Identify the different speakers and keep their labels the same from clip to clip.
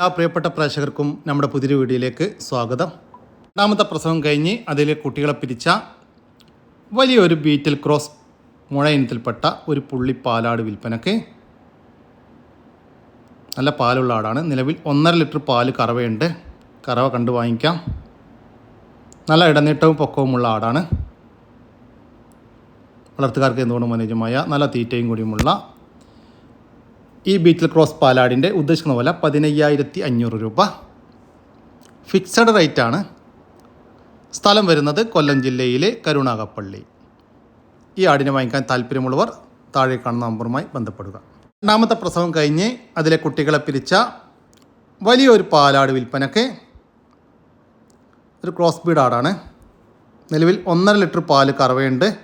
Speaker 1: എല്ലാ പ്രിയപ്പെട്ട പ്രേക്ഷകർക്കും നമ്മുടെ പുതിയൊരു വീഡിയോയിലേക്ക് സ്വാഗതം. രണ്ടാമത്തെ പ്രസവം കഴിഞ്ഞ് അതിലെ കുട്ടികളെ പിരിച്ച വലിയൊരു ബീറ്റിൽ ക്രോസ് മുഴ ഇനത്തിൽപ്പെട്ട ഒരു പുള്ളി പാലാട് വിൽപ്പനക്ക്. നല്ല പാലുള്ള ആടാണ്. നിലവിൽ ഒന്നര ലിറ്റർ പാൽ കറവയുണ്ട്. കറവ കണ്ടു വാങ്ങിക്കാം. നല്ല ഇടനീട്ടവും പൊക്കവുമുള്ള ആടാണ്. വളർത്തുകാർക്ക് എന്തുകൊണ്ടും അനുയോജ്യമായ നല്ല തീറ്റയും കൂടിയുമുള്ള ഈ ബീറ്റിൽ ക്രോസ് പാലാടിന്റെ ഉദ്ദേശിക്കുന്ന വില പതിനയ്യായിരത്തി അഞ്ഞൂറ് രൂപ. ഫിക്സഡ് റേറ്റ് ആണ്. സ്ഥലം വരുന്നത് കൊല്ലം ജില്ലയിലെ കരുണാകപ്പള്ളി ഈ ആടിനെ വാങ്ങിക്കാൻ താല്പര്യമുള്ളവർ താഴെ കാണുന്ന നമ്പറുമായി ബന്ധപ്പെടുക. രണ്ടാമത്തെ പ്രസവം കഴിഞ്ഞ് അതിലെ കുട്ടികളെ പിരിച്ച വലിയൊരു പാലാട് വിൽപ്പനക്ക് ഒരു ക്രോസ് ബീഡ് ആടാണ്. നിലവിൽ ഒന്നര ലിറ്റർ പാൽ കറവയുണ്ട്.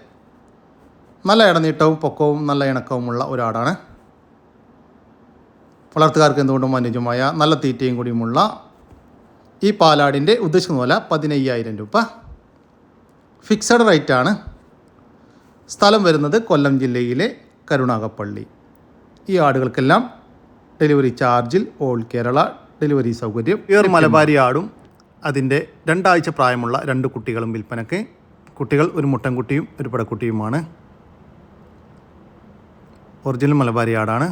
Speaker 1: നല്ല ഇടനീട്ടവും പൊക്കവും നല്ല ഇണക്കവുമുള്ള ഒരാടാണ്. വളർത്തുകാർക്ക് എന്തുകൊണ്ടും അനുജമായ നല്ല തീറ്റയും കൂടിയുമുള്ള ഈ പാലാടിന്റെ ഉദ്ദേശിക്കുന്ന വില പതിനയ്യായിരം രൂപ. ഫിക്സഡ് റേറ്റാണ് സ്ഥലം വരുന്നത് കൊല്ലം ജില്ലയിലെ കരുണാകപ്പള്ളി ഈ ആടുകൾക്കെല്ലാം ഡെലിവറി ചാർജിൽ ഓൾ കേരള ഡെലിവറി സൗകര്യം പ്യുവർ മലബാരി ആടും അതിന്റെ രണ്ടാഴ്ച പ്രായമുള്ള രണ്ട് കുട്ടികളും വിൽപ്പനയ്ക്ക്. കുട്ടികൾ ഒരു മുട്ടൻകുട്ടിയും ഒരു പടക്കുട്ടിയുമാണ്. ഒറിജിനൽ മലബാരി ആടാണ്.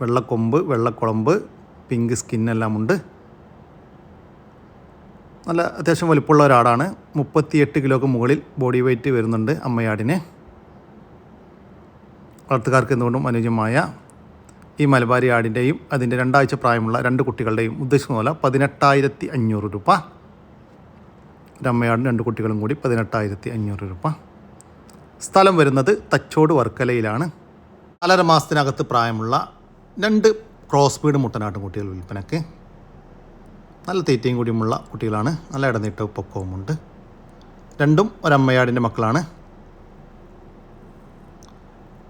Speaker 1: വെള്ളക്കൊമ്പ് വെള്ളക്കുളമ്പ് പിങ്ക് സ്കിന്നെല്ലാം ഉണ്ട്. നല്ല അത്യാവശ്യം വലിപ്പമുള്ള ഒരാടാണ്. മുപ്പത്തിയെട്ട് കിലോക്ക് മുകളിൽ ബോഡി വെയ്റ്റ് വരുന്നുണ്ട് അമ്മയാടിന്. വളർത്തുകാർക്ക് എന്തുകൊണ്ടും അനുയോജ്യമായ ഈ മലബാരി ആടിന്റെയും അതിന്റെ രണ്ടാഴ്ച പ്രായമുള്ള രണ്ട് കുട്ടികളുടെയും ഉദ്ദേശിക്കുന്ന പോലെ പതിനെട്ടായിരത്തി അഞ്ഞൂറ് രൂപ ഒരമ്മയാടും രണ്ട് കുട്ടികളും കൂടി പതിനെട്ടായിരത്തി അഞ്ഞൂറ് രൂപ. സ്ഥലം വരുന്നത് തച്ചോട് വർക്കലയിലാണ്. നാലര മാസത്തിനകത്ത് പ്രായമുള്ള രണ്ട് ക്രോസ് ബീഡ് മുട്ടനാട്ടും കുട്ടികൾ വിൽപ്പനയ്ക്ക് നല്ല തീറ്റയും കൂടിയുമുള്ള കുട്ടികളാണ്. നല്ല ഇടനീട്ട പൊക്കവുമുണ്ട് രണ്ടും ഒരമ്മയാടിന്റെ മക്കളാണ്.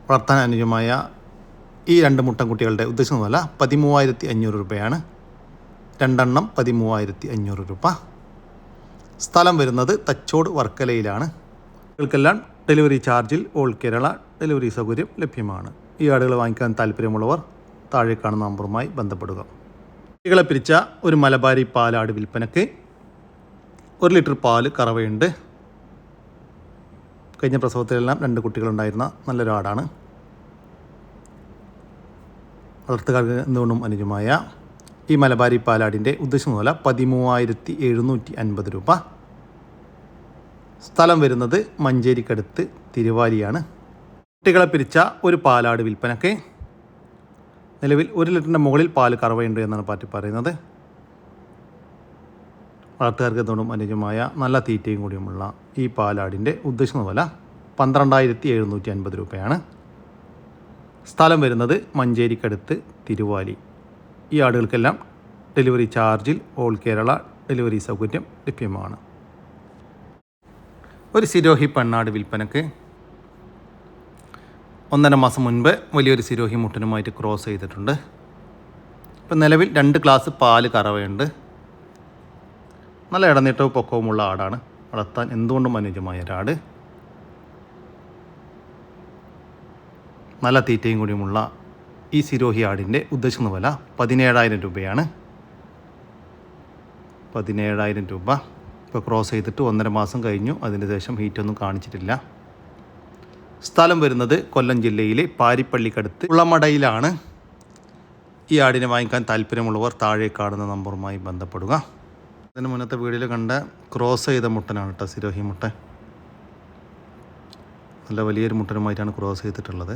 Speaker 1: വളർത്താൻ അനുയോജ്യമായ ഈ രണ്ട് മുട്ടൻകുട്ടികളുടെ ഉദ്ദേശം വില പതിമൂവായിരത്തി അഞ്ഞൂറ് രൂപയാണ്. രണ്ടെണ്ണം പതിമൂവായിരത്തി അഞ്ഞൂറ് രൂപ. സ്ഥലം വരുന്നത് തച്ചോട് വർക്കലയിലാണ്. കുട്ടികൾക്കെല്ലാം ഡെലിവറി ചാർജിൽ ഓൾ കേരള ഡെലിവറി സൗകര്യം ലഭ്യമാണ്. ഈ ആടുകൾ വാങ്ങിക്കാൻ താല്പര്യമുള്ളവർ താഴെ കാണുന്ന നമ്പറുമായി ബന്ധപ്പെടുക. കുട്ടികളെ പിരിച്ച ഒരു മലബാരി പാലാട് വിൽപ്പനക്ക് ഒരു ലിറ്റർ പാൽ കറവയുണ്ട്. കഴിഞ്ഞ പ്രസവത്തിലെല്ലാം രണ്ട് കുട്ടികളുണ്ടായിരുന്ന നല്ലൊരു ആടാണ്. വളർത്തുകാർക്ക് എന്തുകൊണ്ടും അനുജമായ ഈ മലബാരി പാലാടിന്റെ ഉദ്ദേശം മൂല പതിമൂവായിരത്തി എഴുന്നൂറ്റി അൻപത് രൂപ. സ്ഥലം വരുന്നത് മഞ്ചേരിക്കടുത്ത് തിരുവാലിയാണ്. കുട്ടികളെ പിരിച്ച ഒരു പാലാട് വിൽപ്പനക്ക് നിലവിൽ ഒരു ലിറ്ററിന്റെ മുകളിൽ പാൽ കറവയുണ്ട് എന്നാണ് പാർട്ടി പറയുന്നത്. വളർത്തുകാർക്ക് എന്തുകൊണ്ടും അനുജമായ നല്ല തീറ്റയും കൂടിയുമുള്ള ഈ പാലാടിന്റെ ഉദ്ദേശിക്കുന്ന വില പന്ത്രണ്ടായിരത്തി എഴുന്നൂറ്റി അൻപത് രൂപയാണ്. സ്ഥലം വരുന്നത് മഞ്ചേരിക്കടുത്ത് തിരുവാലി. ഈ ആടുകൾക്കെല്ലാം ഡെലിവറി ചാർജിൽ ഓൾ കേരള ഡെലിവറി സൗകര്യം ലഭ്യമാണ്. ഒരു സിരോഹി പെണ്ണാട് വിൽപ്പനക്ക് ഒന്നര മാസം മുൻപ് വലിയൊരു സിരോഹി മുട്ടനുമായിട്ട് ക്രോസ് ചെയ്തിട്ടുണ്ട്. ഇപ്പം നിലവിൽ രണ്ട് ഗ്ലാസ് പാൽ കറവയുണ്ട്. നല്ല ഇടനീട്ടവും പൊക്കവുമുള്ള ആടാണ്. വളർത്താൻ എന്തുകൊണ്ടും അനുയോജ്യമായ ഒരാട്. നല്ല തീറ്റയും കൂടിയുമുള്ള ഈ സിരോഹി ആടിന്റെ ഉദ്ദേശിക്കുന്ന വില പതിനേഴായിരം രൂപയാണ്. പതിനേഴായിരം രൂപ. ഇപ്പോൾ ക്രോസ് ചെയ്തിട്ട് ഒന്നര മാസം കഴിഞ്ഞു. അതിന് ശേഷം ഹീറ്റൊന്നും കാണിച്ചിട്ടില്ല. സ്ഥലം വരുന്നത് കൊല്ലം ജില്ലയിലെ പാരിപ്പള്ളിക്കടുത്ത് ഉള്ളമടയിലാണ്. ഈ ആടിനെ വാങ്ങിക്കാൻ താല്പര്യമുള്ളവർ താഴെ കാണുന്ന നമ്പറുമായി ബന്ധപ്പെടുക. അതിന് മുന്നത്തെ വീഡിയോയിൽ കണ്ട ക്രോസ് ചെയ്ത മുട്ടനാണ് കേട്ടോ സിരോഹി മുട്ടൻ നല്ല വലിയൊരു മുട്ടനുമായിട്ടാണ് ക്രോസ് ചെയ്തിട്ടുള്ളത്.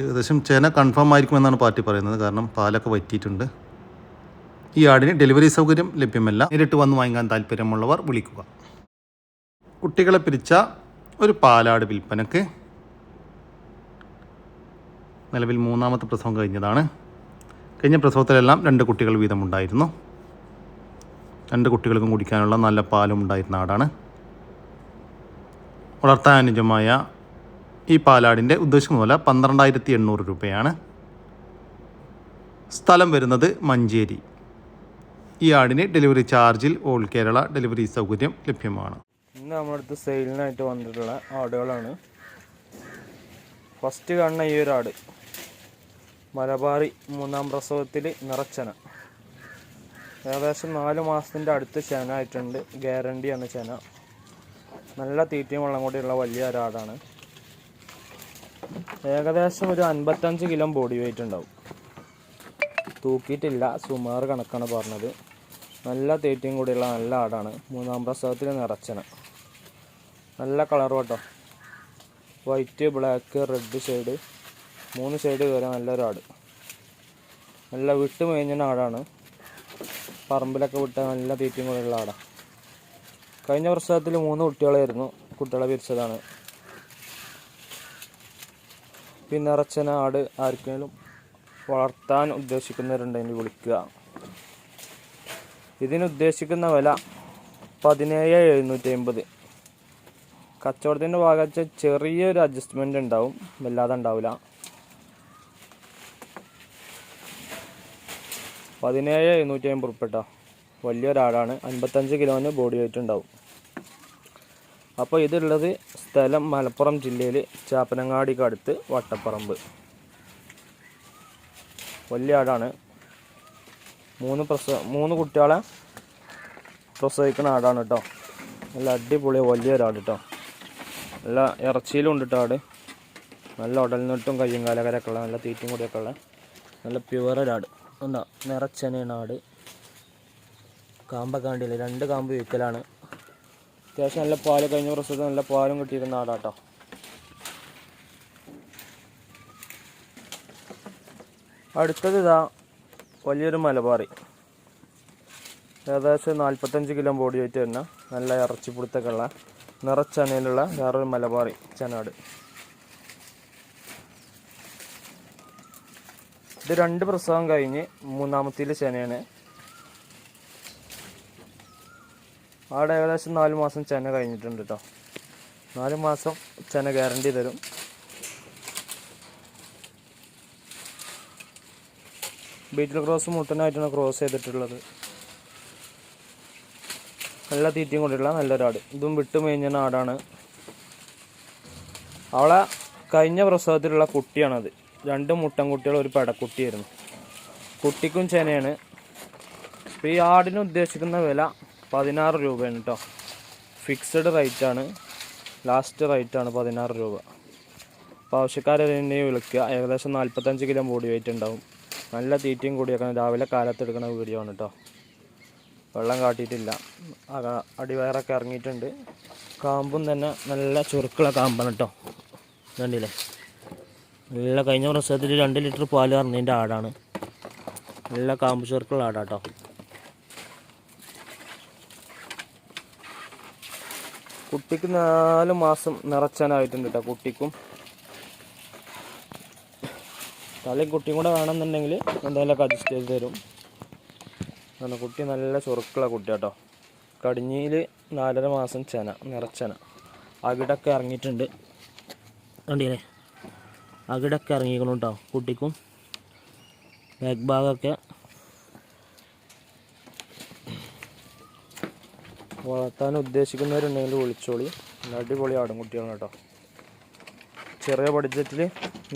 Speaker 1: ഏകദേശം ചേന കൺഫേം ആയിരിക്കുമെന്നാണ് പാർട്ടി പറയുന്നത്. കാരണം പാലൊക്കെ വറ്റിയിട്ടുണ്ട്. ഈ ആടിന് ഡെലിവറി സൗകര്യം ലഭ്യമല്ല. നേരിട്ട് വന്ന് വാങ്ങിക്കാൻ താല്പര്യമുള്ളവർ വിളിക്കുക. കുട്ടികളെ പിരിച്ച ഒരു പാലാട് വിൽപ്പനക്ക് നിലവിൽ മൂന്നാമത്തെ പ്രസവം കഴിഞ്ഞതാണ്. കഴിഞ്ഞ പ്രസവത്തിലെല്ലാം രണ്ട് കുട്ടികൾ വീതമുണ്ടായിരുന്നു. രണ്ട് കുട്ടികൾക്കും കുടിക്കാനുള്ള നല്ല പാലും ഉണ്ടായിരുന്ന ആടാണ്. വളർത്താൻ അനുജമായ ഈ പാലാടിന്റെ ഉദ്ദേശിക്കുന്ന മൂല പന്ത്രണ്ടായിരത്തി എണ്ണൂറ് രൂപയാണ്. സ്ഥലം വരുന്നത് മഞ്ചേരി. ഈ ആടിന് ഡെലിവറി ചാർജിൽ ഓൾ കേരള ഡെലിവറി സൗകര്യം ലഭ്യമാണ്.
Speaker 2: ഇന്ന് നമ്മുടെ അടുത്ത് സെയിലിനായിട്ട് വന്നിട്ടുള്ള ആടുകളാണ്. ഫസ്റ്റ് കാണുന്ന ഈ ഒരു ആട്. മലബാറി മൂന്നാം പ്രസവത്തിൽ നിറച്ചന. ഏകദേശം നാല് മാസത്തിന്റെ അടുത്ത് ചെന ആയിട്ടുണ്ട് ഗ്യാരണ്ടിയാണ് ചെന നല്ല തീറ്റയും വെള്ളം കൂടിയുള്ള വലിയ ഒരാടാണ് ഏകദേശം ഒരു അൻപത്തഞ്ച് കിലോ ബോഡി വെയിറ്റ് ഉണ്ടാവും. തൂക്കിയിട്ടില്ല സുമാർ കണക്കാണ് പറഞ്ഞത്. നല്ല തേറ്റയും കൂടിയുള്ള നല്ല ആടാണ്. മൂന്നാം പ്രസവത്തിൽ നിറച്ചന. നല്ല കളർ കേട്ടോ. വൈറ്റ് ബ്ലാക്ക് റെഡ് ഷെയ്ഡ് മൂന്ന് ഷെയ്ഡ് വരെ നല്ലൊരു ആട്. നല്ല വിട്ട് മേഞ്ഞ ആടാണ്. പറമ്പിലൊക്കെ വിട്ട നല്ല തീറ്റയും കൂടെയുള്ള ആടാണ് കഴിഞ്ഞ പ്രസവത്തിൽ മൂന്ന് കുട്ടികളായിരുന്നു. കുട്ടികളെ പിരിച്ചതാണ്. പിന്നെ ഇറച്ചന ആട് ആർക്കെങ്കിലും വളർത്താൻ ഉദ്ദേശിക്കുന്നവരുണ്ടെങ്കിൽ വിളിക്കുക. ഇതിനുദ്ദേശിക്കുന്ന വില പതിനേഴ് എഴുന്നൂറ്റി അമ്പത്. കച്ചവടത്തിന്റെ ഭാഗത്ത് ചെറിയൊരു അഡ്ജസ്റ്റ്മെന്റ് ഉണ്ടാവും. വല്ലാതെ ഉണ്ടാവില്ല. പതിനേഴ് എഴുന്നൂറ്റി അമ്പത് ഉറുപ്പ കേട്ടോ വലിയൊരാടാണ് അൻപത്തഞ്ച് കിലോന് ബോഡി വെയിറ്റ് ഉണ്ടാവും. അപ്പോൾ ഇതുള്ളത് സ്ഥലം മലപ്പുറം ജില്ലയിൽ ചാപ്പനങ്ങാടിക്ക് അടുത്ത് വട്ടപ്പറമ്പ്. വലിയ ആടാണ്. മൂന്ന് പ്രസവ മൂന്ന് കുട്ടികളെ പ്രസവിക്കുന്ന ആടാണ് കേട്ടോ നല്ല അടിപൊളി വലിയൊരാട് കേട്ടോ നല്ല ഇറച്ചിയിലും ഉണ്ട് കേട്ടോ ആട് നല്ല ഉടൽനിട്ടും കയ്യും കാലകരൊക്കെ ഉള്ള നല്ല തീറ്റും കൂടിയൊക്കെ ഉള്ള. നല്ല പ്യുവർ ഒരാട്. എന്താ നിറച്ചനയാണ് ആട്. കാമ്പൊക്കെ കണ്ടില്ലേ? രണ്ട് കാമ്പ് വിൽക്കലാണ് അത്യാവശ്യം നല്ല പാൽ കഴിഞ്ഞ പ്രസവത്തിൽ നല്ല പാലും കിട്ടിയിരുന്ന ആടാട്ടോ. അടുത്തത് ഇതാ വലിയൊരു മലബാറി. ഏകദേശം നാൽപ്പത്തഞ്ച് കിലോ ബോഡി വെയിറ്റ് വരുന്ന നല്ല ഇറച്ചിപ്പുടുത്തൊക്കെ ഉള്ള നിറച്ചനയിലുള്ള വേറൊരു മലബാറി ചനാട്. ഇത് രണ്ട് പ്രസവം കഴിഞ്ഞ് മൂന്നാമത്തേൽ ചെനയാണ് അവിടെ ഏകദേശം നാല് മാസം ചെന കഴിഞ്ഞിട്ടുണ്ട് കേട്ടോ നാല് മാസം ചെന ഗ്യാരണ്ടി തരും. ബീറ്റിൽ ക്രോസ് മുട്ടനായിട്ടാണ് ക്രോസ് ചെയ്തിട്ടുള്ളത്. നല്ല തീറ്റയും കൊണ്ടുള്ള നല്ലൊരാട് ഇതും വിട്ടു മേഞ്ഞ ആടാണ് അവളെ കഴിഞ്ഞ പ്രസവത്തിലുള്ള കുട്ടിയാണത്. രണ്ട് മുട്ടൻ കുട്ടികൾ ഒരു പെടക്കുട്ടിയായിരുന്നു. കുട്ടിക്കും ചെനയാണ്. ഇപ്പോൾ ഈ ആടിന് ഉദ്ദേശിക്കുന്ന വില പതിനാറ് രൂപയാണ് കേട്ടോ ഫിക്സഡ് റേറ്റാണ്. ലാസ്റ്റ് റേറ്റാണ് പതിനാറ് രൂപ. അപ്പോൾ ആവശ്യക്കാരെ തന്നെ വിളിക്കുക. ഏകദേശം നാൽപ്പത്തഞ്ച് കിലോ ബോഡി വെയിറ്റ് ഉണ്ടാവും. നല്ല തീറ്റയും കൂടിയൊക്കെ രാവിലെ കാലത്തെടുക്കുന്ന വീഡിയോ ആണ് കേട്ടോ വെള്ളം കാട്ടിയിട്ടില്ല. അടിവയറൊക്കെ ഇറങ്ങിയിട്ടുണ്ട്. കാമ്പും തന്നെ നല്ല ചുരുക്കുള്ള കാമ്പാണ് കേട്ടോ കണ്ടില്ലേ? നല്ല കഴിഞ്ഞ പ്രസവത്തിൽ രണ്ട് ലിറ്റർ പാൽ പറഞ്ഞതിന്റെ ആടാണ്. നല്ല കാമ്പ് ചുരുക്കുള്ള ആടാട്ടോ കുട്ടിക്ക് നാല് മാസം നിറച്ചാനായിട്ടുണ്ട് കേട്ടോ കുട്ടിക്കും. തലയും കുട്ടിയും കൂടെ വേണമെന്നുണ്ടെങ്കിൽ എന്തെങ്കിലുമൊക്കെ അഡ്ജസ്റ്റ് ചെയ്ത് തരും. ആണ് കുട്ടി നല്ല ചുറുക്കുള്ള കുട്ടി കേട്ടോ കടിഞ്ഞിയിൽ നാലര മാസം ചെന നിറച്ചന. അകിടൊക്കെ ഇറങ്ങിയിട്ടുണ്ട്. കണ്ടില്ലേ? അകിടൊക്കെ ഇറങ്ങിക്കണം കേട്ടോ കുട്ടിക്കും. ബാക്ക് ഭാഗമൊക്കെ വളർത്താൻ ഉദ്ദേശിക്കുന്നവരുണ്ടെങ്കിൽ വിളിച്ചോളി. അടിപൊളി ആടും കുട്ടികളാണ് കേട്ടോ. ചെറിയ ബഡ്ജറ്റിൽ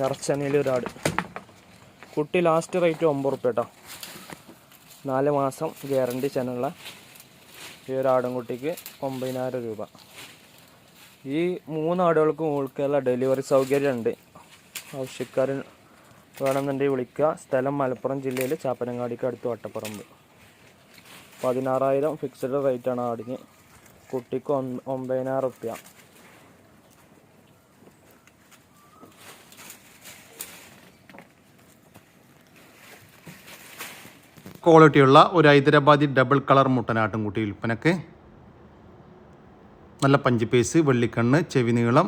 Speaker 2: നിറച്ചനയിൽ ഒരാട് കുട്ടി ലാസ്റ്റ് റേറ്റ് ഒമ്പത് റുപ്യ കേട്ടോ. നാല് മാസം ഗ്യാരണ്ടി ചെനുള്ള ഈ ഒരു ആടുംകുട്ടിക്ക് ഒമ്പതിനായിരം രൂപ. ഈ മൂന്ന് ആടുകൾക്കും ഉൾക്കുള്ള ഡെലിവറി സൗകര്യമുണ്ട്. ആവശ്യക്കാരൻ വേണമെന്നുണ്ടെങ്കിൽ വിളിക്കുക. സ്ഥലം മലപ്പുറം ജില്ലയിൽ ചാപ്പനങ്ങാടിക്ക് അടുത്ത് വട്ടപ്പറമ്പ്. പതിനാറായിരം ഫിക്സഡ് റേറ്റാണ് ആടിന്. കുട്ടിക്ക് ഒമ്പ- ഒമ്പതിനായിരം റുപ്യ
Speaker 1: ക്വാളിറ്റിയുള്ള ഒരു ഹൈദരാബാദി ഡബിൾ കളർ മുട്ടനാട്ടും കൂട്ടി വിൽപ്പനക്ക്. നല്ല പഞ്ച് വെള്ളിക്കണ്ണ് ചെവി നീളം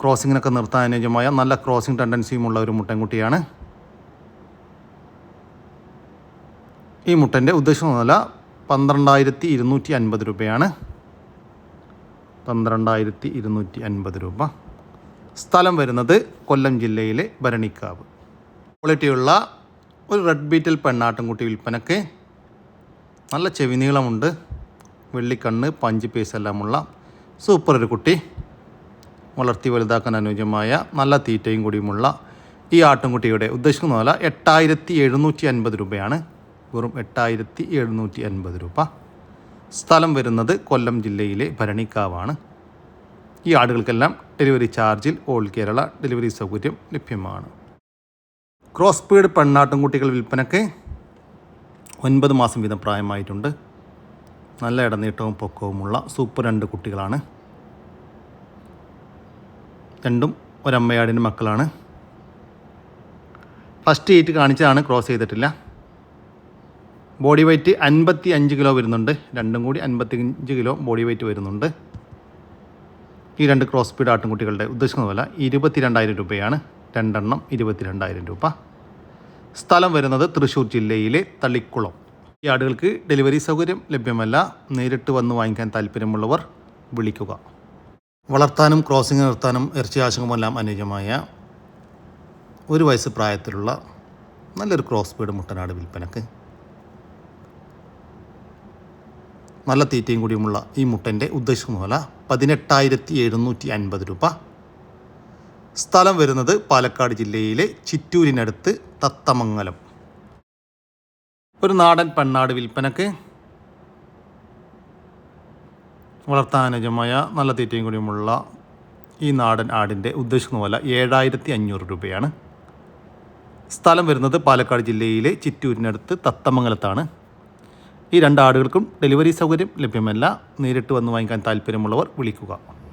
Speaker 1: ക്രോസിങ്ങിനൊക്കെ നിർത്താൻ അനുയോജ്യമായ നല്ല ക്രോസിംഗ് ടെൻഡൻസിയുമുള്ള ഒരു മുട്ടൻകുട്ടിയാണ്. ഈ മുട്ടന്റെ ഉദ്ദേശം നില പന്ത്രണ്ടായിരത്തി ഇരുന്നൂറ്റി അൻപത് രൂപയാണ്. പന്ത്രണ്ടായിരത്തി ഇരുന്നൂറ്റി അൻപത് രൂപ. സ്ഥലം വരുന്നത് കൊല്ലം ജില്ലയിലെ ഭരണിക്കാവ്. ക്വാളിറ്റിയുള്ള ഒരു റെഡ് ബീറ്റിൽ പെണ്ണാട്ടുംകുട്ടി വിൽപ്പനക്ക് നല്ല ചെവി നീളമുണ്ട് വെള്ളിക്കണ്ണ് പഞ്ച് പീസ് എല്ലാമുള്ള സൂപ്പർ ഒരു കുട്ടി. വളർത്തി വലുതാക്കാൻ അനുയോജ്യമായ നല്ല തീറ്റയും കൂടിയുമുള്ള ഈ ആട്ടുംകുട്ടിയുടെ ഉദ്ദേശിക്കുന്ന വില എട്ടായിരത്തി എഴുന്നൂറ്റി അൻപത് രൂപയാണ്. വെറും എട്ടായിരത്തി എഴുന്നൂറ്റി അൻപത് രൂപ. സ്ഥലം വരുന്നത് കൊല്ലം ജില്ലയിലെ ഭരണിക്കാവാണ്. ഈ ആടുകൾക്കെല്ലാം ഡെലിവറി ചാർജിൽ ഓൾ കേരള ഡെലിവറി സൗകര്യം ലഭ്യമാണ്. ക്രോസ് സ്പീഡ് പെണ്ണാട്ടുംകുട്ടികൾ വിൽപ്പനയ്ക്ക് ഒൻപത് മാസം വീതം പ്രായമായിട്ടുണ്ട്. നല്ല ഇടനീട്ടവും പൊക്കവുമുള്ള സൂപ്പർ രണ്ട് കുട്ടികളാണ്. രണ്ടും ഒരമ്മയാടിന്റെ മക്കളാണ്. ഫസ്റ്റ് ഏറ്റ് കാണിച്ചതാണ് ക്രോസ് ചെയ്തിട്ടില്ല. ബോഡി വെയ്റ്റ് അൻപത്തി അഞ്ച് കിലോ വരുന്നുണ്ട്. രണ്ടും കൂടി അൻപത്തി അഞ്ച് കിലോ ബോഡി വെയ്റ്റ് വരുന്നുണ്ട്. ഈ രണ്ട് ക്രോസ് സ്പീഡ് ആട്ടിൻകുട്ടികളുടെ ഉദ്ദേശിക്കുന്ന വില ഇരുപത്തിരണ്ടായിരം രൂപയാണ്. രണ്ടെണ്ണം ഇരുപത്തിരണ്ടായിരം രൂപ. സ്ഥലം വരുന്നത് തൃശ്ശൂർ ജില്ലയിലെ തളിക്കുളം. ഈ ആടുകൾക്ക് ഡെലിവറി സൗകര്യം ലഭ്യമല്ല. നേരിട്ട് വന്ന് വാങ്ങിക്കാൻ താല്പര്യമുള്ളവർ വിളിക്കുക. വളർത്താനും ക്രോസിംഗ് നിർത്താനും ഇറച്ചി ആശങ്കമെല്ലാം അനുയോജ്യമായ ഒരു വയസ്സ് പ്രായത്തിലുള്ള നല്ലൊരു ക്രോസ് ബീഡ് മുട്ടനാട് വിൽപ്പനക്ക്. നല്ല തീറ്റയും കൂടിയുമുള്ള ഈ മുട്ടന്റെ ഉദ്ദേശിക്കുന്ന വില പതിനെട്ടായിരത്തി എഴുന്നൂറ്റി അൻപത് രൂപ. സ്ഥലം വരുന്നത് പാലക്കാട് ജില്ലയിലെ ചിറ്റൂരിനടുത്ത് തത്തമംഗലം. ഒരു നാടൻ പെണ്ണാട് വിൽപ്പനക്ക് വളർത്താനുജമായ നല്ല തീറ്റയും കൂടിയുമുള്ള ഈ നാടൻ ആടിന്റെ ഉദ്ദേശിക്കുന്ന പോലെ ഏഴായിരത്തി അഞ്ഞൂറ് രൂപയാണ്. സ്ഥലം വരുന്നത് പാലക്കാട് ജില്ലയിലെ ചിറ്റൂരിനടുത്ത് തത്തമംഗലത്താണ്. ഈ രണ്ട് ആടുകൾക്കും ഡെലിവറി സൗകര്യം ലഭ്യമല്ല. നേരിട്ട് വന്ന് വാങ്ങിക്കാൻ താല്പര്യമുള്ളവർ വിളിക്കുക.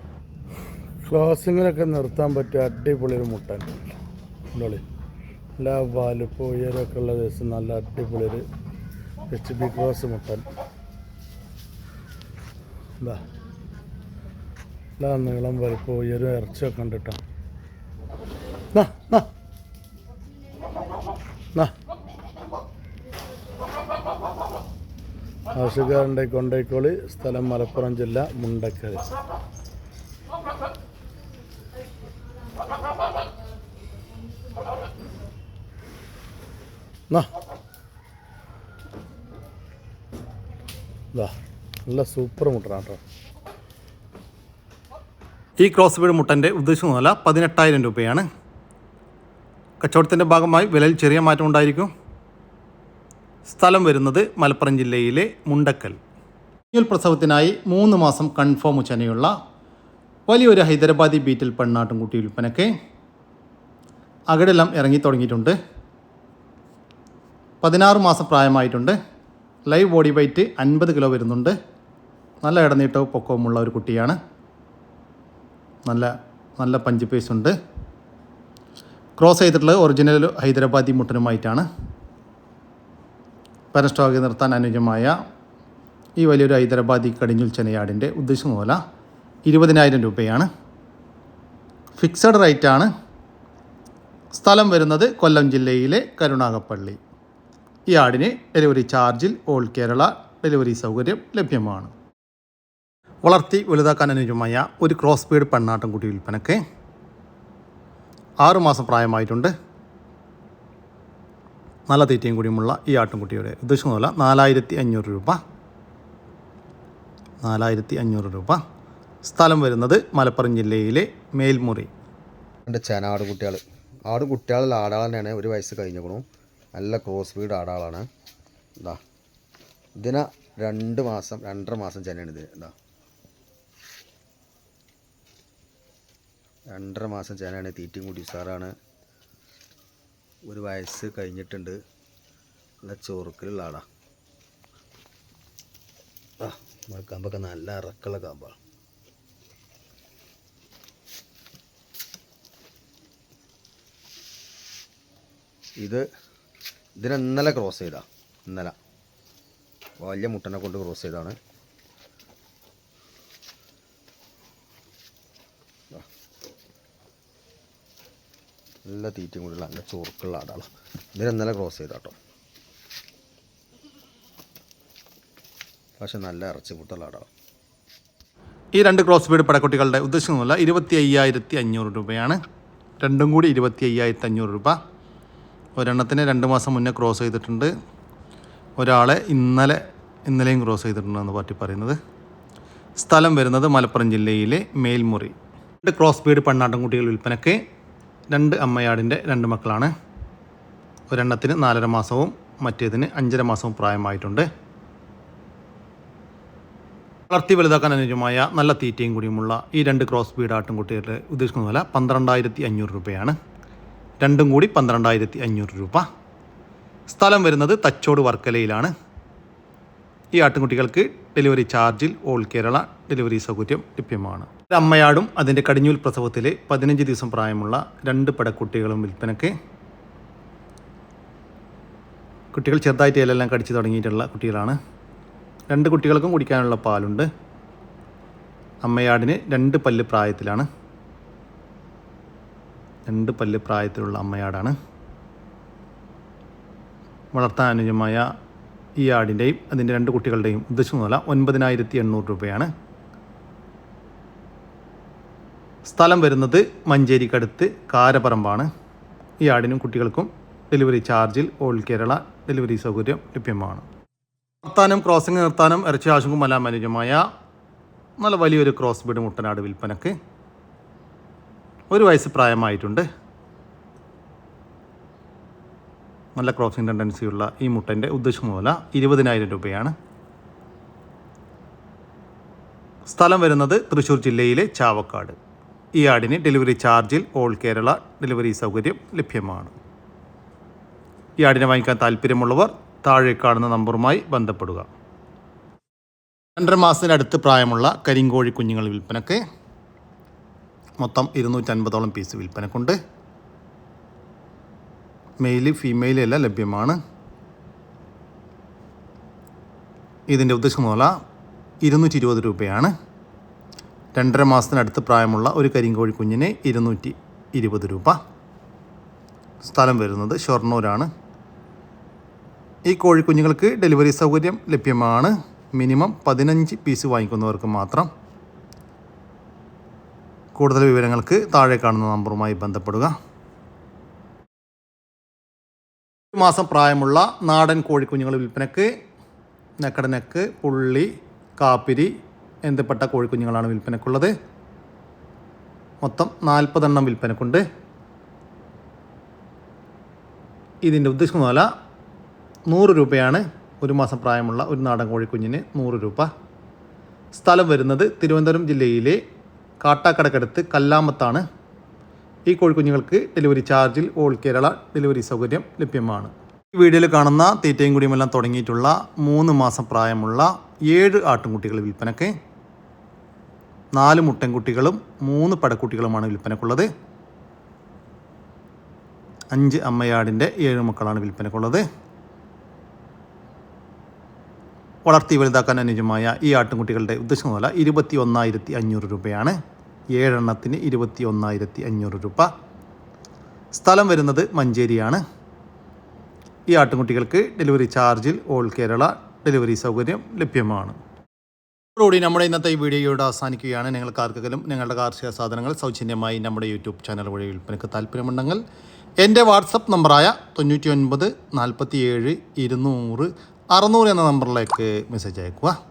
Speaker 3: ക്രോസിങ്ങിനൊക്കെ നിർത്താൻ പറ്റിയ അടിപൊളി ഒരു മുട്ടൻ ഉള്ളി എല്ലാ വലുപ്പം ഉയരമൊക്കെ ഉള്ള ദിവസം നല്ല അടിപൊളി ഒരു എച്ച് ബി ക്രോസ് മുട്ടൻ എന്താ എല്ലാ നീളം വലുപ്പം ഉയരം ഇറച്ചിയൊക്കെ ഉണ്ട് കേട്ടോ. നാ. കൊണ്ടേക്കോളി സ്ഥലം മലപ്പുറം ജില്ല മുണ്ടക്കൽ നാ. ദാ, നല്ല സൂപ്പർ മുട്ടനാണ് കേട്ടോ
Speaker 1: ഈ ക്രോസ് ബീഡ് മുട്ടന്റെ ഉദ്ദേശിക്കുന്ന വില പതിനെട്ടായിരം രൂപയാണ്. കച്ചവടത്തിന്റെ ഭാഗമായി വിലയിൽ ചെറിയ മാറ്റം ഉണ്ടായിരിക്കും. സ്ഥലം വരുന്നത് മലപ്പുറം ജില്ലയിലെ മുണ്ടക്കൽ. പ്രസവത്തിനായി മൂന്ന് മാസം കൺഫേം ചെനയുള്ള വലിയൊരു ഹൈദരാബാദി ബീറ്റിൽ പെണ്ണാട്ടും കുട്ടി വിൽപ്പനയ്ക്ക് അകടെല്ലാം ഇറങ്ങി തുടങ്ങിയിട്ടുണ്ട്. പതിനാറ് മാസം പ്രായമായിട്ടുണ്ട്. ലൈവ് ബോഡി വെയ്റ്റ് അൻപത് കിലോ വരുന്നുണ്ട്. നല്ല ഇടനീട്ടവും പൊക്കവുമുള്ള ഒരു കുട്ടിയാണ്. നല്ല നല്ല പഞ്ച് പീസ് ഉണ്ട്. ക്രോസ് ചെയ്തിട്ടുള്ളത് ഒറിജിനൽ ഹൈദരാബാദി മുട്ടനുമായിട്ടാണ്. പരസ്റ്റോക്കി നിർത്താൻ അനുയോജ്യമായ ഈ വലിയൊരു ഹൈദരാബാദി കടിഞ്ഞുൽ ചെനയാടിന്റെ ഉദ്ദേശം പോലെ ഇരുപതിനായിരം രൂപയാണ്. ഫിക്സഡ് റേറ്റാണ് സ്ഥലം വരുന്നത് കൊല്ലം ജില്ലയിലെ കരുണാകപ്പള്ളി ഈ ആടിന് ഡെലിവറി ചാർജിൽ ഓൾ കേരള ഡെലിവറി സൗകര്യം ലഭ്യമാണ്. വളർത്തി വലുതാക്കാൻ അനുയോജ്യമായ ഒരു ക്രോസ് ബീഡ് പെണ്ണാട്ടൻകുട്ടി വിൽപ്പനക്ക് ആറുമാസം പ്രായമായിട്ടുണ്ട്. നല്ല തീറ്റയും കൂടിയുമുള്ള ഈ ആട്ടിൻകുട്ടിയുടെ ഉദ്ദേശിക്കുന്ന പോലെ നാലായിരത്തി അഞ്ഞൂറ് രൂപ. നാലായിരത്തി അഞ്ഞൂറ് രൂപ. സ്ഥലം വരുന്നത് മലപ്പുറം ജില്ലയിലെ മേൽമുറി.
Speaker 4: എന്റെ ചേന ആടുകുട്ടികൾ ആട് കുട്ടികളിൽ ആടാൾ തന്നെയാണ് ഒരു വയസ്സ് കഴിഞ്ഞേക്കണു നല്ല ക്രോസ് ബ്രീഡ് ആടാളാണ് എന്താ ഇതിന് രണ്ട് മാസം രണ്ടര മാസം ചെനയാണ് ഇത്. എന്താ രണ്ടര മാസം ചേനയാണ് തീറ്റയും കൂടി ഉസാറാണ്. ഒരു വയസ്സ് കഴിഞ്ഞിട്ടുണ്ട്. നല്ല ചൊറുക്കിലുള്ള ആടാ. ആ കമ്പൊക്കെ നല്ല ഇറക്കുള്ള കാമ്പാണ് ഇത് ഇതിനെ ഇന്നലെ ക്രോസ് ചെയ്താ. ഇന്നലെ. വലിയ മുട്ടനെ കൊണ്ട് ക്രോസ് ചെയ്താണ്. നല്ല തീറ്റയും കൂടിയുള്ള നല്ല ചോറുക്കുള്ള ആടാണ്. ഇതിനെ ഇന്നലെ ക്രോസ് ചെയ്താ കേട്ടോ പക്ഷെ നല്ല ഇറച്ചി മുട്ടുള്ള ആടാണ്
Speaker 1: ഈ രണ്ട് ക്രോസ് ബീഡ് പടക്കുട്ടികളുടെ ഉദ്ദേശമൊന്നുമല്ല ഇരുപത്തി അയ്യായിരത്തി അഞ്ഞൂറ് രൂപയാണ്. രണ്ടും കൂടി ഇരുപത്തി അയ്യായിരത്തി അഞ്ഞൂറ് രൂപ. ഒരെണ്ണത്തിന് രണ്ട് മാസം മുന്നേ ക്രോസ് ചെയ്തിട്ടുണ്ട്. ഒരാളെ ഇന്നലെ ഇന്നലെയും ക്രോസ് ചെയ്തിട്ടുണ്ടെന്ന് പാർട്ടി പറയുന്നത്. സ്ഥലം വരുന്നത് മലപ്പുറം ജില്ലയിലെ മേൽമുറി. രണ്ട് ക്രോസ് ബീഡ് പെണ്ണാട്ടൻകുട്ടികൾ വിൽപ്പനയ്ക്ക് രണ്ട് അമ്മയാടിന്റെ രണ്ട് മക്കളാണ്. ഒരെണ്ണത്തിന് നാലര മാസവും മറ്റേതിന് അഞ്ചര മാസവും പ്രായമായിട്ടുണ്ട്. വളർത്തി വലുതാക്കാൻ അനുയോജ്യമായ നല്ല തീറ്റയും കൂടിയുമുള്ള ഈ രണ്ട് ക്രോസ് ബീഡ് ആട്ടിൻകുട്ടികളുടെ ഉദ്ദേശിക്കുന്ന വില പന്ത്രണ്ടായിരത്തി അഞ്ഞൂറ് രൂപയാണ്. രണ്ടും കൂടി പന്ത്രണ്ടായിരത്തി അഞ്ഞൂറ് രൂപ. സ്ഥലം വരുന്നത് തച്ചോട് വർക്കലയിലാണ്. ഈ ആട്ടിൻകുട്ടികൾക്ക് ഡെലിവറി ചാർജിൽ ഓൾ കേരള ഡെലിവറി സൗകര്യം ലഭ്യമാണ്. അമ്മയാടും അതിന്റെ കടിഞ്ഞൂൽ പ്രസവത്തിലെ പതിനഞ്ച് ദിവസം പ്രായമുള്ള രണ്ട് പടക്കുട്ടികളും വിൽപ്പനയ്ക്ക് കുട്ടികൾ ചെറുതായിട്ട് ഇലെല്ലാം കടിച്ചു തുടങ്ങിയിട്ടുള്ള കുട്ടികളാണ്. രണ്ട് കുട്ടികൾക്കും കുടിക്കാനുള്ള പാലുണ്ട്. അമ്മയാടിന് രണ്ട് പല്ല് പ്രായത്തിലാണ്. രണ്ട് പല്ല് പ്രായത്തിലുള്ള അമ്മയാടാണ്. വളർത്താൻ അനുജമായ ഈ ആടിന്റെയും അതിന്റെ രണ്ട് കുട്ടികളുടെയും ഉദ്ദേശം വില ഒൻപതിനായിരത്തി എണ്ണൂറ് രൂപയാണ്. സ്ഥലം വരുന്നത് മഞ്ചേരിക്കടുത്ത് കാരപറമ്പാണ്. ഈ ആടിനും കുട്ടികൾക്കും ഡെലിവറി ചാർജിൽ ഓൾ കേരള ഡെലിവറി സൗകര്യം ലഭ്യമാണ്. നിർത്താനും ക്രോസിംഗ് നിർത്താനും ഇറച്ചി ആശുക്കും എല്ലാം അനുയോജ്യമായ നല്ല വലിയൊരു ക്രോസ് ബീഡ് മുട്ടനാട് വിൽപ്പനക്ക് ഒരു വയസ്സ് പ്രായമായിട്ടുണ്ട്. നല്ല ക്രോസിംഗ് ടെൻഡൻസിയുള്ള ഈ മുട്ടന്റെ ഉദ്ദേശിക്കുന്ന വില ഇരുപതിനായിരം രൂപയാണ്. സ്ഥലം വരുന്നത് തൃശ്ശൂർ ജില്ലയിലെ ചാവക്കാട്. ഈ ആടിന് ഡെലിവറി ചാർജിൽ ഓൾ കേരള ഡെലിവറി സൗകര്യം ലഭ്യമാണ്. ഈ ആടിനെ വാങ്ങിക്കാൻ താല്പര്യമുള്ളവർ താഴെ കാണുന്ന നമ്പറുമായി ബന്ധപ്പെടുക. രണ്ടര മാസത്തിനടുത്ത് പ്രായമുള്ള കരിങ്കോഴി കുഞ്ഞുങ്ങൾ വിൽപ്പനക്ക് മൊത്തം ഇരുന്നൂറ്റൻപതോളം പീസ് വിൽപ്പനക്കുണ്ട്. മെയിൽ ഫീമെയിൽ എല്ലാം ലഭ്യമാണ്. ഇതിന്റെ ഉദ്ദേശം പോലെ ഇരുന്നൂറ്റി ഇരുപത് രൂപയാണ്. രണ്ടര മാസത്തിനടുത്ത് പ്രായമുള്ള ഒരു കരിങ്കോഴി കുഞ്ഞിന് ഇരുന്നൂറ്റി ഇരുപത് രൂപ. സ്ഥലം വരുന്നത് ഷൊർണൂരാണ്. ഈ കോഴിക്കുഞ്ഞുങ്ങൾക്ക് ഡെലിവറി സൗകര്യം ലഭ്യമാണ്. മിനിമം പതിനഞ്ച് പീസ് വാങ്ങിക്കുന്നവർക്ക് മാത്രം. കൂടുതൽ വിവരങ്ങൾക്ക് താഴെ കാണുന്ന നമ്പറുമായി ബന്ധപ്പെടുക. ഒരു മാസം പ്രായമുള്ള നാടൻ കോഴിക്കുഞ്ഞുങ്ങൾ വിൽപ്പനക്ക് നെക്കടനക്ക് പുള്ളി കാപ്പിരി എന്തിപ്പെട്ട കോഴിക്കുഞ്ഞുങ്ങളാണ് വിൽപ്പനക്കുള്ളത്? മൊത്തം നാൽപ്പതെണ്ണം വിൽപ്പനക്കുണ്ട്. ഇതിന്റെ ഉദ്ദേശിക്കുന്ന വില നൂറ് രൂപയാണ്. ഒരു മാസം പ്രായമുള്ള ഒരു നാടൻ കോഴിക്കുഞ്ഞിന് നൂറ് രൂപ. സ്ഥലം വരുന്നത് തിരുവനന്തപുരം ജില്ലയിലെ കാട്ടാക്കടക്കടുത്ത് കല്ലാമത്താണ് ഈ കോഴിക്കുഞ്ഞുങ്ങൾക്ക് ഡെലിവറി ചാർജിൽ ഓൾ കേരള ഡെലിവറി സൗകര്യം ലഭ്യമാണ്. ഈ വീഡിയോയിൽ കാണുന്ന തീറ്റയും കുടിയുമെല്ലാം തുടങ്ങിയിട്ടുള്ള മൂന്ന് മാസം പ്രായമുള്ള ഏഴ് ആട്ടുംകുട്ടികൾ വിൽപ്പനയ്ക്ക് നാല് മുട്ടൻകുട്ടികളും മൂന്ന് പടക്കുട്ടികളുമാണ് വിൽപ്പനക്കുള്ളത്. അഞ്ച് അമ്മയാടിന്റെ ഏഴ് മക്കളാണ് വിൽപ്പനക്കുള്ളത്. വളർത്തി വലുതാക്കാൻ അനുയോജ്യമായ ഈ ആട്ടിൻകുട്ടികളുടെ ഉദ്ദേശം വില ഇരുപത്തി ഒന്നായിരത്തി അഞ്ഞൂറ് രൂപയാണ്. ഏഴെണ്ണത്തിന് ഇരുപത്തി ഒന്നായിരത്തി അഞ്ഞൂറ് രൂപ. സ്ഥലം വരുന്നത് മഞ്ചേരിയാണ്. ഈ ആട്ടിൻകുട്ടികൾക്ക് ഡെലിവറി ചാർജിൽ ഓൾ കേരള ഡെലിവറി സൗകര്യം ലഭ്യമാണ്. ഇതോടുകൂടി നമ്മുടെ ഇന്നത്തെ ഈ വീഡിയോയോട് അവസാനിക്കുകയാണ്. നിങ്ങൾക്ക് ആർക്കെങ്കിലും നിങ്ങളുടെ കാർഷിക സാധനങ്ങൾ സൗജന്യമായി നമ്മുടെ യൂട്യൂബ് ചാനൽ വഴി വിൽപ്പനയ്ക്ക് താല്പര്യമുണ്ടെങ്കിൽ എന്റെ വാട്സപ്പ് നമ്പറായ തൊണ്ണൂറ്റി ഒൻപത് നാൽപ്പത്തി ഏഴ് ഇരുന്നൂറ് അറുന്നൂറ് എന്ന നമ്പറിലേക്ക് മെസ്സേജ് അയക്കുക